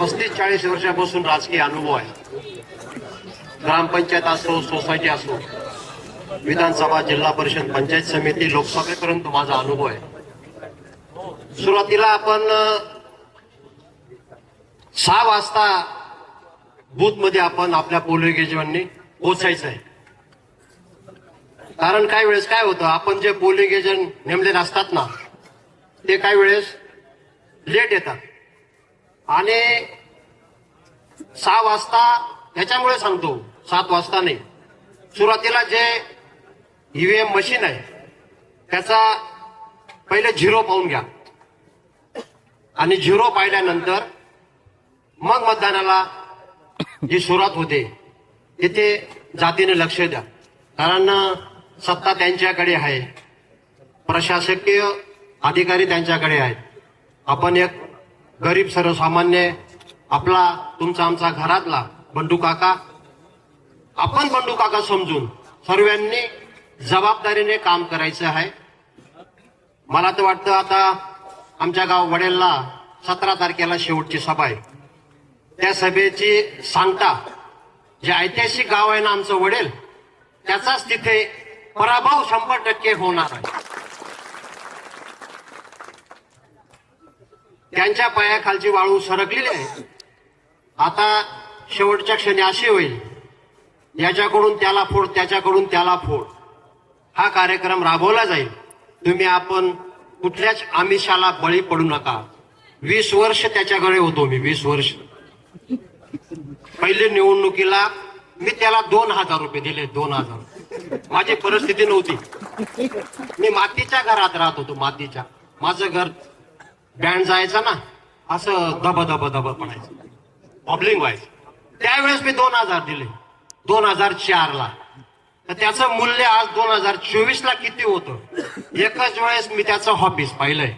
पस्तीस चाळीस वर्षापासून राजकीय अनुभव आहे. ग्रामपंचायत असो सोसायटी असो विधानसभा जिल्हा परिषद पंचायत समिती लोकसभेपर्यंत माझा अनुभव आहे. सुरुवातीला आपण सहा वाजता बूथमध्ये आपण आपल्या पोलिंग पोचायचं आहे. कारण काही वेळेस काय होतं आपण जे पोलिंग एजंट नेमलेले असतात ना ते काही वेळेस लेट येतात. आणि सहा वाजता ह्याच्यामुळे सांगतो सात वाजता नाही. सुरुवातीला जे ईव्हीएम मशीन आहे त्याचा पहिले झिरो पाहून घ्या. आणि झिरो पाहिल्यानंतर मग मतदानाला जी सुरुवात होते. तिथे जातीने लक्ष द्या. कारण सत्ता त्यांच्याकडे आहे. प्रशासकीय अधिकारी त्यांच्याकडे आहेत. आपण एक गरीब सर्वसामान्य आपला तुमचा आमचा घरातला बंडू काका. आपण बंडू काका समजून सर्वांनी जबाबदारीने काम करायचं आहे. मला तर वाटतं आता आमच्या गाव वडेलला सतरा तारखेला शेवटची सभा आहे. त्या सभेची सांगता जे ऐतिहासिक गाव आहे ना आमचं वडेल त्याचाच तिथे पराभव शंभर टक्के होणार आहे. त्यांच्या पायाखालची वाळू सरकलेली आहे. आता शेवटच्या क्षणी अशी होईल. याच्याकडून त्याला फोड त्याच्याकडून त्याला फोड. हा कार्यक्रम राबवला जाईल. तुम्ही आपण कुठल्याच आमिषाला बळी पडू नका. वीस वर्ष त्याच्याकडे होतो मी वीस वर्ष. पहिले निवडणुकीला मी त्याला दोन हजार रुपये दिले दोन हजार. माझी परिस्थिती नव्हती. मी मातीच्या घरात राहत होतो मातीच्या. माझं घर बँड जायचा ना? असं दब दब दब म्हणायचं. बॉबलिंग व्हायचं त्यावेळेस मी दोन हजार दिले. दोन हजार चार ला. तर त्याचं मूल्य आज दोन हजार चोवीस ला किती होतं? एकाच वेळेस मी त्याचं हॉबीज पाहिलंय.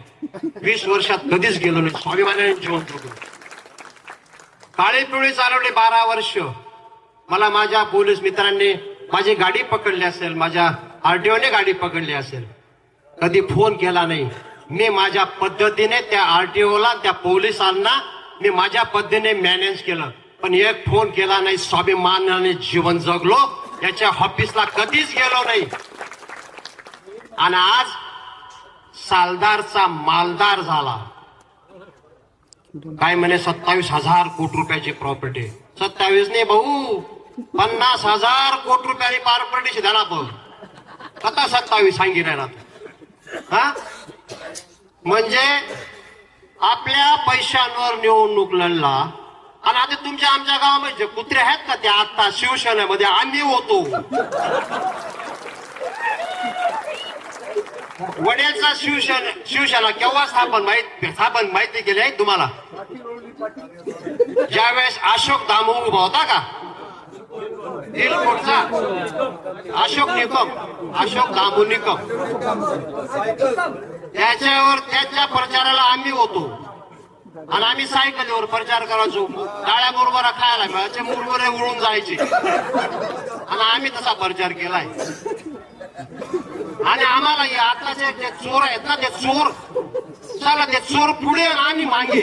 वीस वर्षात कधीच गेलो नाही. स्वाभिमानाने जीवन जगलो. काळी पिवळी चालवली बारा वर्ष. मला माझ्या पोलीस मित्रांनी माझी गाडी पकडली असेल माझ्या आरटीओने गाडी पकडली असेल. कधी फोन केला नाही. मी माझ्या पद्धतीने त्या आरटीओला त्या पोलिसांना मी माझ्या पद्धतीने मॅनेज केलं. पण एक फोन केला नाही. स्वाभिमानाने जीवन जगलो. याच्या ऑफिसला कधीच गेलो नाही. आणि आज सालदारचा मालदार झाला. काय म्हणे? सत्तावीस हजार कोटी रुपयाची प्रॉपर्टी सत्तावीस नाही भाऊ. पन्नास हजार कोटी रुपयाची प्रॉपर्टीची धना बघ. कथा सत्तावीस सांगितलं हा? म्हणजे आपल्या पैशांवर निवडणूक लढला. आणि आता तुमच्या आमच्या गावामध्ये कुत्रे आहेत का ते आता शिवसेनेमध्ये आम्ही होतो. वड्याचा शिवसेना शिवसेना केव्हा स्थापन माहीत स्थापन माहिती केली आहे तुम्हाला? ज्यावेळेस अशोक दामू उभा होता का? अशोक निकम. अशोक दामू निकम. त्याच्यावर त्याच्या प्रचाराला आम्ही होतो. आणि आम्ही सायकलीवर प्रचार करायचो. डाळ्या बरोबर खायला मिळायचे मुरमुरे उडून जायचे. आणि आम्ही तसा प्रचार केलाय. आणि आम्हाला हे आताचे जे चोर आहेत ना ते चोर चला ते चोर पुढे आणि आम्ही मागे.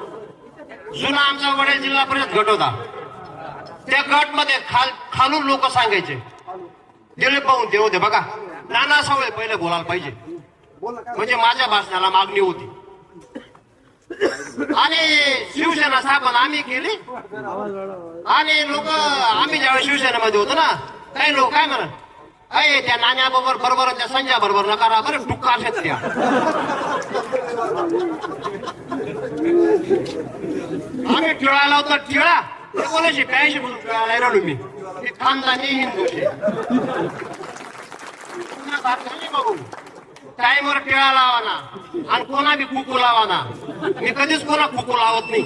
जुना आमचा वडील जिल्हा परिषद गट होता. त्या गटमध्ये खाल खालून लोक सांगायचे. दिलीप भाऊ ते होते बघा. नाना सावळे पहिले बोलायला पाहिजे. म्हणजे माझ्या भाषणाला मागणी होती. आणि शिवसेना स्थापन आम्ही केली. आणि लोक आम्ही ज्यावेळेस शिवसेनेमध्ये होतो ना काही लोक काय म्हणा अय त्या नाण्या बरोबर बरोबर त्या संजय बरोबर नका बरं टुक्का त्या आम्ही टिळाला होतो टिळा एकोणीसशे ब्याऐंशी म्हणून टिळाला राहिलो मी. मी खानदानी हिंदू बघू. टाईमवर टिळा लावा ना आणि कोणा बी कुकू लावा ना मी कधीच कोणा कुकू लावत नाही.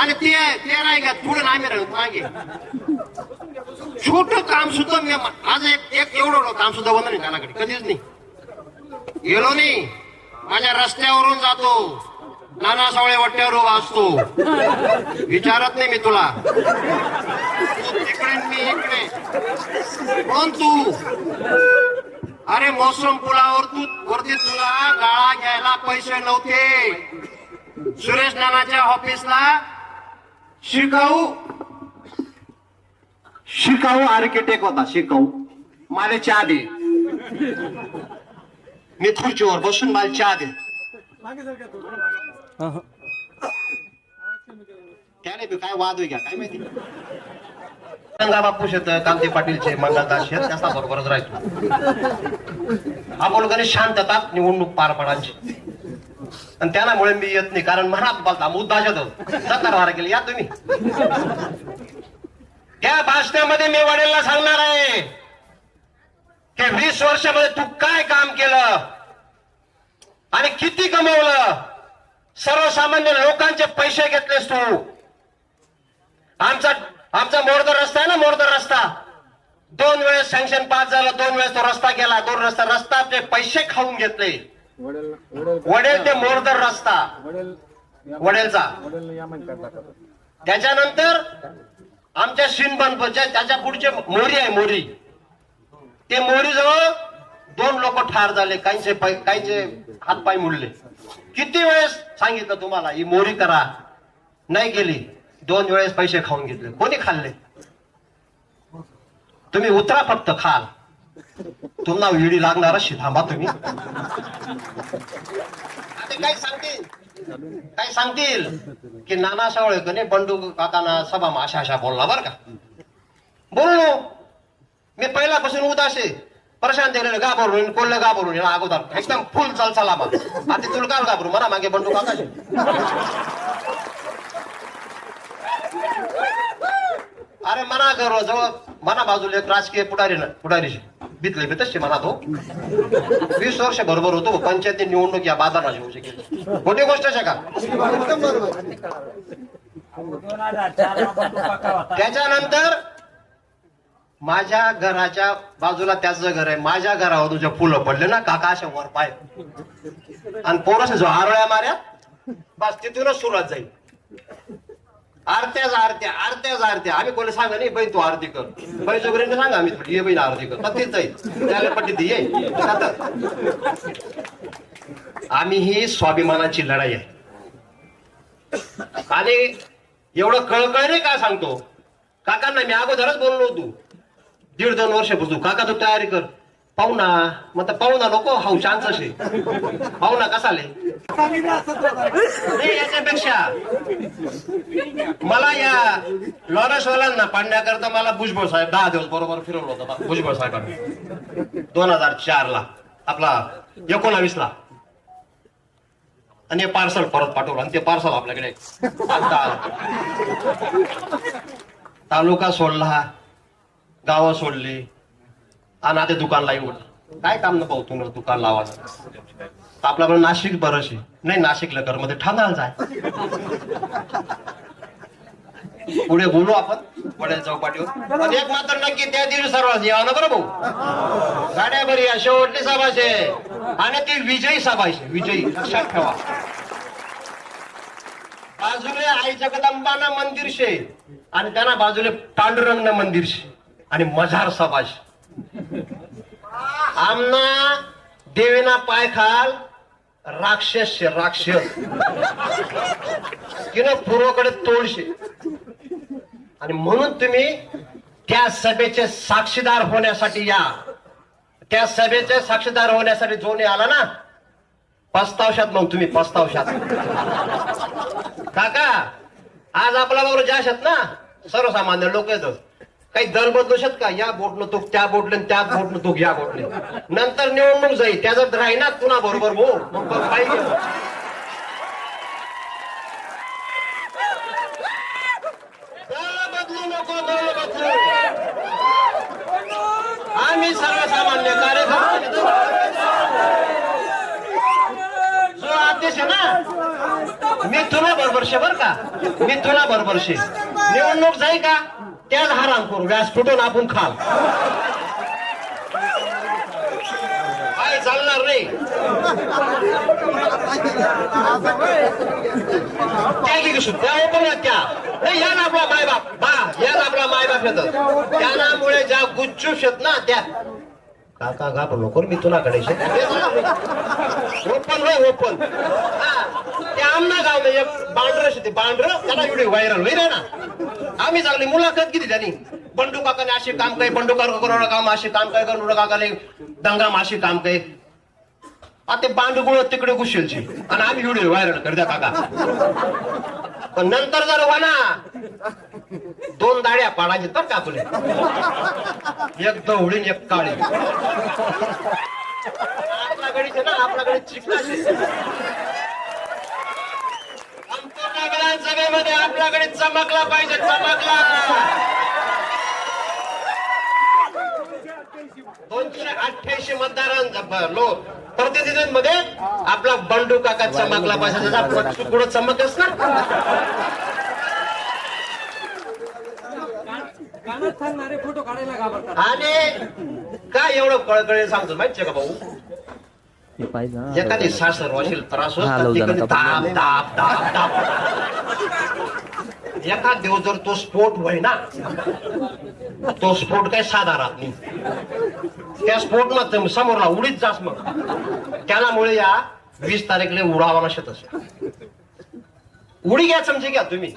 आणि ते ते नाही का पुढे आम्ही मिळत मागे. छोट काम सुद्धा मी आज एक एक एवढं एवढं काम सुद्धा बंद नाही त्यालाकडे कधीच नाही. गेलो नाही. माझ्या रस्त्यावरून जातो. नाना सावळे वट्ट्यावर उभा असतो. विचारत नाही मी तुला. तू तिकडे मी इकडे. कोण तू? अरे मोसम पुलावर तू वरती तुला गाळा घ्यायला पैसे नव्हते. सुरेश नानाच्या ऑफिसला शिकाऊ? शिकाऊ आर्किटेक्ट होता शिकाऊ. मला चहा दे मी खुर्चीवर बसून मला चहा दे त्याने बी काय वाद घ्या काय माहिती बापू शेत कांती पाटीलचे मंगलदास शेत त्याचा बरोबरच राहतो आपण गणेश शांतता निवडणूक पार पडायची आणि त्यामुळे मी येत नाही कारण म्हणा बोलता मुद्दा वारा केली या तुम्ही या भाषणामध्ये मी वडीलला सांगणार आहे की वीस वर्षामध्ये तू काय काम केलं आणि किती कमवलं? सर्वसामान्य लोकांचे पैसे घेतलेस तू. आमचा आमचा मोरदर रस्ता आहे ना मोरदर रस्ता? दोन वेळेस सँक्शन पास झाला दोन वेळेस तो रस्ता गेला. दोन रस्ता रस्ता ते पैसे खाऊन घेतले. वडील ते मोरदर रस्ता. वडील वडेलचा. त्याच्यानंतर आमच्या शिनबन त्याच्या पुढचे मोरी आहे मोरी. ते मोरी जवळ दोन लोक ठार झाले काहींचे पाय काहींचे हातपाय मुडले. किती वेळेस सांगितलं तुम्हाला ही मोरी करा. नाही गेली. दोन वेळेस पैसे खाऊन घेतले. कोणी खाल्ले? तुम्ही उतरा फक्त खाल. तुम्हाला विडी लागणार अशी थांबा तुम्ही. काय सांगतील? काय सांगतील? की नाना सावळे बंडू काकाना सभा अशा अशा बोलला बर का. बोललो. मी पहिल्यापासून उदासे प्रशांत दिलेलं घाबरून कोल्हे घाबरून अगोदर. एकदम फुल चाल चला मग आता तुला काय घाबरू म्हणा मागे बंडू काकाचे. अरे मना घर जवळ मना बाजूला एक राजकीय पुढारी ना पुढारी बितले बी तसे म्हणा तो. वीस वर्ष बरोबर होतो पंचायती निवडणूक या बाजार होऊ शकेल. मोठी गोष्ट आहे का? त्याच्यानंतर माझ्या घराच्या बाजूला त्याचं घर आहे. माझ्या घरावर तुझ्या फुलं पडले ना काका अशा वर पाय. आणि पोरस जो आरोळ्या माऱ्या बस तिथूनच सुरुवात जाईल. आरत्याच आरत्या आरत्याच आरत्या. आम्ही कोणी सांगा नाही बहीण तू आरती कर. बाई जोगरीने सांगा आम्ही ये बहीण आरती कर. पण तीच जाईल त्याला पट्टी ती ये. आम्ही ही स्वाभिमानाची लढाई आहे. आणि एवढं कळकळणे का सांगतो? काकांना मी अगोदरच बोललो होतो. दीड दोन वर्ष बसू काका तू तयारी कर? पाहुणा मग पाहू पाहुणा नको हाऊ चान्स असे पाहुणा कसाले नाही याच्यापेक्षा. मला या लॉरेसवाल्यांना पाडण्याकरता मला भुजबळ साहेब दहा दिवस बरोबर फिरवलं होतं भुजबळ साहेबांनी. दोन हजार चार ला आपला एकोणावीस ला आणि हे पार्सल परत पाठवलं आणि ते पार्सल आपल्याकडे तालुका सोडला. गावं सोडली. आणि आता दुकान लाई काय काम न पाहू तुला दुकान लावायचं आपला पण नाशिक बरंच नाही नाशिकला घरमध्ये ठाण्याला जाय. पुढे बोलू आपण. पडेल चौपाटीवर. पण एक मात्र नक्की त्या दिवशी सर्वांनी यावं ना बरं भाऊ? गाड्या बरी या शेवटली सभा आहे. आणि ती विजयी सभा आहे. विजयी. लक्षात ठेवा. बाजूने आई जगदंबाना मंदिर शे. आणि त्यांना बाजूले पांडुरंग मंदिर शे. आणि मझार सभा आमना देवीना पाय खाल राक्षस राक्षस. किन पूर्वकडे तोडशे. आणि म्हणून तुम्ही त्या सभेचे साक्षीदार होण्यासाठी या. त्या सभेचे साक्षीदार होण्यासाठी जोने आला ना पस्तावशात मग तुम्ही पस्तावशात. काका आज आपला बरोबर जाश आहेत ना सर्वसामान्य लोक येतात. काही दल बदलू का? या बोटनं तो त्या बोटले त्या बोटनं तो या बोटले नंतर निवडणूक जाईल. त्याचं राहीना पुन्हा बरोबर हो? मग पाहिजे बदलू नको बदलू. आम्ही सर्वसामान्य कार्यकर्ते. जो अध्यक्ष आहे ना मी तुला बरोबर शे बर का? मी तुला बरोबर शे. निवडणूक जाई का? त्याच हराम करू व्यास फुटून आपण खाल. काय चालणार नाही. त्या की त्या ओपन त्या. नाही या ना आपला मायबाप. बा या ना आपला मायबाप येतात. त्यामुळे ज्या गुच्छूस आहेत ना त्या काका घाबरू नको मी तुलाकडे ओपन होय ओपन ते आमना गाव एक बांढर ते बांढर त्याला व्हिडिओ व्हायरल होईल ना. आम्ही चांगली मुलाखत किती त्यांनी. बंडू काकाने असे काम काय बंडू करोड काम असे काम काय करोड काकाने दंगाम असे काम काय आता ते बांडगुळ तिकडे घुशीलची आणि आम्ही व्हिडिओ व्हायरल करत्या काका. पण नंतर जर वना दोन दाड्या पाडायचे तर का तुले? एक दवडीन एक काळी आपल्याकडे ना आपल्याकडे चिकनाची सभेमध्ये आपल्याकडे चमकला पाहिजे चमकला. दोनशे अठ्ठ्याऐंशी मतदारां लोक प्रतिनिधींमध्ये आपला बंडू काका चमकला पाहिजे. त्याचा पुढे चमकच ना? गाण्यात सांगणारे फोटो काढायला घाबरतात. आणि काय एवढं कळकळे सांगतो माहितीये का भाऊ? हे पाहिजे ना. एखादी सासर वाशील त्रास हा, होत लवकर तिकडे नका दाब. दाब दाब दाब. एखाद देव जर तो स्फोट होय ना तो स्फोट काय साधा राहत नाही. त्या स्फोट ना समोरला उडीत जास मग. त्यामुळे या वीस तारीखला उडावा शेतच उडी घ्या समजे घ्या तुम्ही.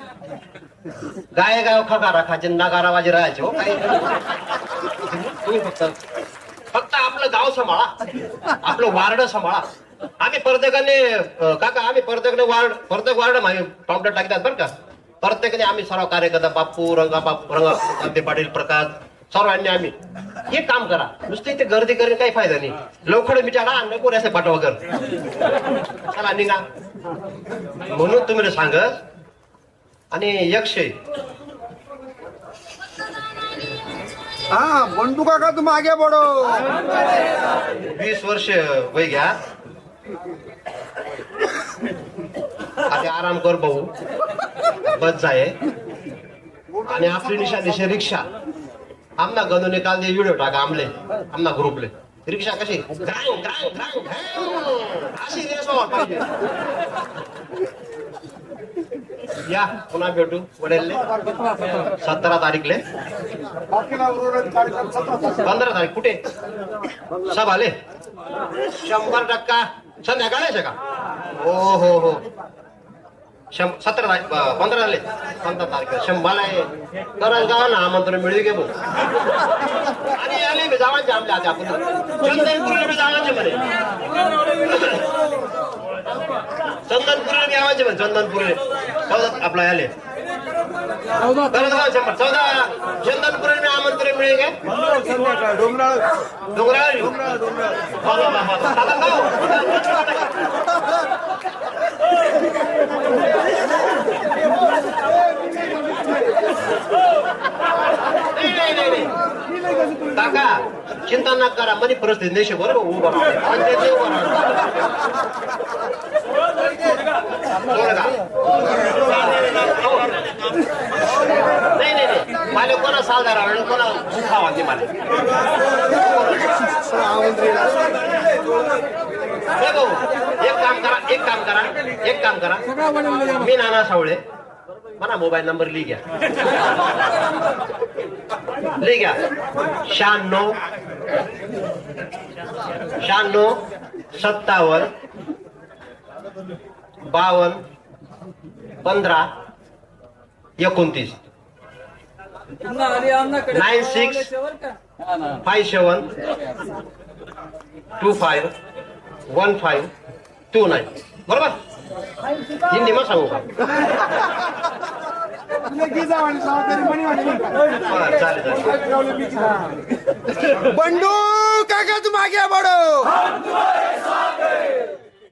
गाय गाय खगा राखायचे नगारा वाजे राहायचे हो काही. तुम्ही फक्त फक्त आपलं गाव सांभाळा. आपलं वार्ड सांभाळा. आम्ही प्रत्येकाने काका आम्ही प्रत्येकाने वार्ड प्रत्येक वार्ड आम्ही टॉपला टाकतात बरं का. प्रत्येकाने आम्ही सर्व कार्यकर्ता बापू रंगा बापू रंगा पाटील प्रकाश सर्वांनी आम्ही. हे काम करा. नुसते इथे गर्दी करून काही फायदा नाही. लवकर मिटाडा आणि नको असे पाठवा कर चला निघा. म्हणून तुम्ही सांगत आणि यक्षय हा बंडू काका तू मागे पडो. वीस वर्ष वय घ्या. आता आराम कर भाऊ. बस जाय आणि आपली निशा दिशे रिक्षा. आमना गणूने काल ते व्हिडिओ टाका आमले. आमना ग्रुपले रिक्षा कशी? ग्रांग, ग्रांग, ग्रांग, अशी रेस पाहिजे. या पुन्हा भेटू वडेलले सतरा तारीखले. पंधरा तारीख कुठे? सब आले शंभर टक्का. संध्याकाळायचं का? हो हो हो. शं- सतरा तारीख पंधरा झाले. पंधरा तारीख शंभर आहे. तरच गाव ना आमंत्रण मिळू घे भाऊ आणि आले मी जावायचे आमले आता आपण. चंदनपूरला बी म्हणे. चंदनपूरला बी आवाज म्हणे चंदनपूरले. चौदा आपला आले चौदा चंदनपुरी मी आमंत्रण मिळेल का? डोंगराळ. डोंगराळ. हो, हो, हो. काका चिंता न करा. मनी परिस्थिती देश बरोबर उभा म्हणजे उभा नाही नाही नाही मला कोणा सालदार आणि कोणा खावा ते मला हे भाऊ एक काम करा एक काम करा एक काम करा मी नाना सावळे मला मोबाईल नंबर लिह घ्या लिह घ्या शहाण्णव शहाण्णव सत्तावन्न बावन्न पंधरा एकोणतीस. Nine six five seven two five one five two nine बरोबर? हिंदी मग सांगू का? चालेल चालेल बंडू काका तू मागे बढ़ो